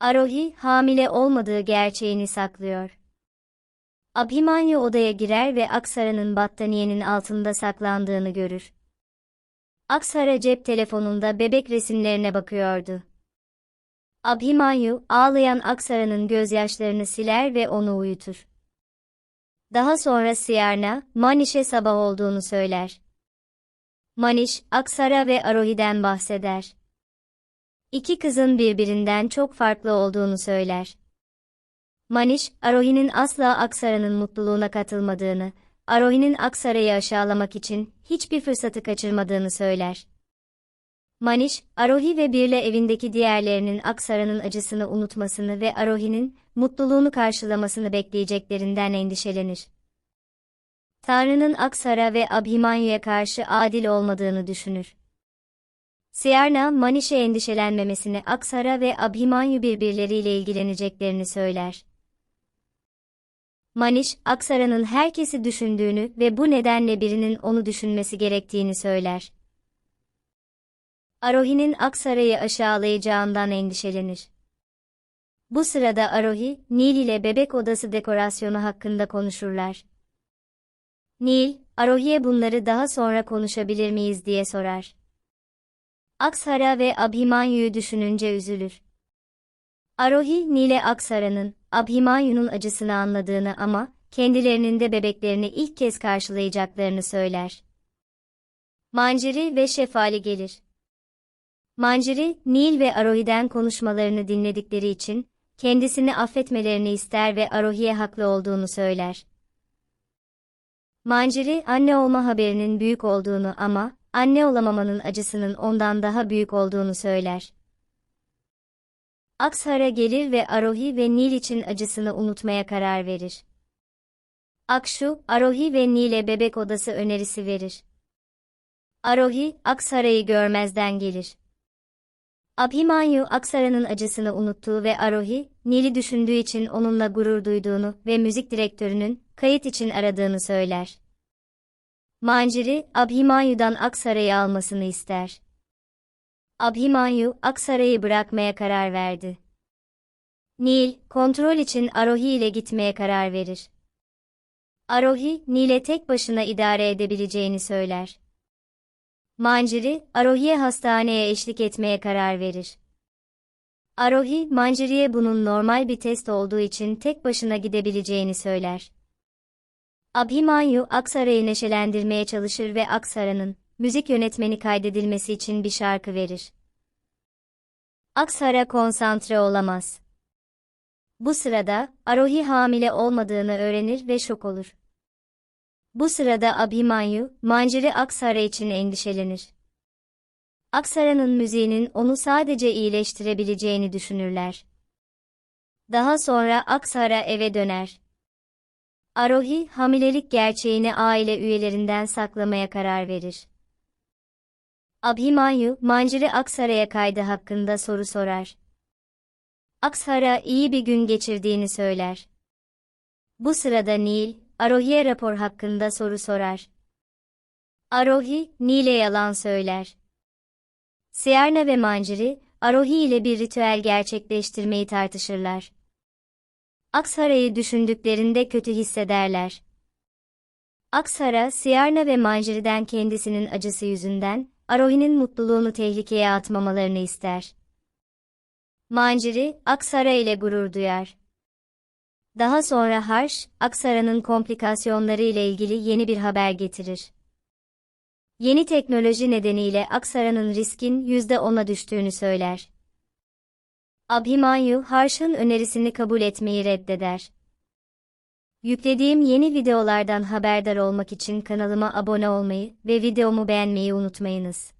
Arohi, hamile olmadığı gerçeğini saklıyor. Abhimanyu odaya girer ve Aksara'nın battaniyenin altında saklandığını görür. Aksara cep telefonunda bebek resimlerine bakıyordu. Abhimanyu, ağlayan Aksara'nın gözyaşlarını siler ve onu uyutur. Daha sonra Siyarna, Manish'e sabah olduğunu söyler. Manish, Aksara ve Arohi'den bahseder. İki kızın birbirinden çok farklı olduğunu söyler. Manish, Arohi'nin asla Aksara'nın mutluluğuna katılmadığını, Arohi'nin Aksara'yı aşağılamak için hiçbir fırsatı kaçırmadığını söyler. Manish, Arohi ve Birle evindeki diğerlerinin Aksara'nın acısını unutmasını ve Arohi'nin mutluluğunu karşılamasını bekleyeceklerinden endişelenir. Tanrı'nın Aksara ve Abhimanyu'ya karşı adil olmadığını düşünür. Siyarna, Manish'e endişelenmemesini Aksara ve Abhimanyu birbirleriyle ilgileneceklerini söyler. Manish, Aksara'nın herkesi düşündüğünü ve bu nedenle birinin onu düşünmesi gerektiğini söyler. Arohi'nin Aksara'yı aşağılayacağından endişelenir. Bu sırada Arohi, Nil ile bebek odası dekorasyonu hakkında konuşurlar. Nil, Arohi'ye bunları daha sonra konuşabilir miyiz diye sorar. Akshara ve Abhimanyu'yu düşününce üzülür. Arohi, Nil'e Aksara'nın, Abhimanyu'nun acısını anladığını ama, kendilerinin de bebeklerini ilk kez karşılayacaklarını söyler. Manciri ve Şefali gelir. Manciri, Nil ve Arohi'den konuşmalarını dinledikleri için, kendisini affetmelerini ister ve Arohi'ye haklı olduğunu söyler. Manciri, anne olma haberinin büyük olduğunu ama, anne olamamanın acısının ondan daha büyük olduğunu söyler. Akshara gelir ve Arohi ve Nil için acısını unutmaya karar verir. Akshu, Arohi ve Nil'e bebek odası önerisi verir. Arohi, Aksara'yı görmezden gelir. Abhimanyu, Aksara'nın acısını unuttuğu ve Arohi, Nil'i düşündüğü için onunla gurur duyduğunu ve müzik direktörünün, kayıt için aradığını söyler. Manciri, Abhimanyu'dan Aksara'yı almasını ister. Abhimanyu, Aksara'yı bırakmaya karar verdi. Nil, kontrol için Arohi ile gitmeye karar verir. Arohi, Nil'e tek başına idare edebileceğini söyler. Manciri, Arohi'ye hastaneye eşlik etmeye karar verir. Arohi, Manciri'ye bunun normal bir test olduğu için tek başına gidebileceğini söyler. Abhimanyu, Aksara'yı neşelendirmeye çalışır ve Aksara'nın, müzik yönetmeni kaydedilmesi için bir şarkı verir. Aksara konsantre olamaz. Bu sırada, Arohi hamile olmadığını öğrenir ve şok olur. Bu sırada Abhimanyu, Manciri Aksara için endişelenir. Aksara'nın müziğinin onu sadece iyileştirebileceğini düşünürler. Daha sonra Aksara eve döner. Arohi, hamilelik gerçeğini aile üyelerinden saklamaya karar verir. Abhimanyu, Manciri Aksara'ya kaydı hakkında soru sorar. Aksara iyi bir gün geçirdiğini söyler. Bu sırada Nil, Arohi'ye rapor hakkında soru sorar. Arohi, Nil'e yalan söyler. Siyarna ve Manciri, Arohi ile bir ritüel gerçekleştirmeyi tartışırlar. Aksara'yı düşündüklerinde kötü hissederler. Aksara, Siyarna ve Manciri'den kendisinin acısı yüzünden, Arohi'nin mutluluğunu tehlikeye atmamalarını ister. Manciri, Aksara ile gurur duyar. Daha sonra Harsh, Aksara'nın komplikasyonları ile ilgili yeni bir haber getirir. Yeni teknoloji nedeniyle Aksara'nın riskin %10'a düştüğünü söyler. Abhimanyu, Harsh'ın önerisini kabul etmeyi reddeder. Yüklediğim yeni videolardan haberdar olmak için kanalıma abone olmayı ve videomu beğenmeyi unutmayınız.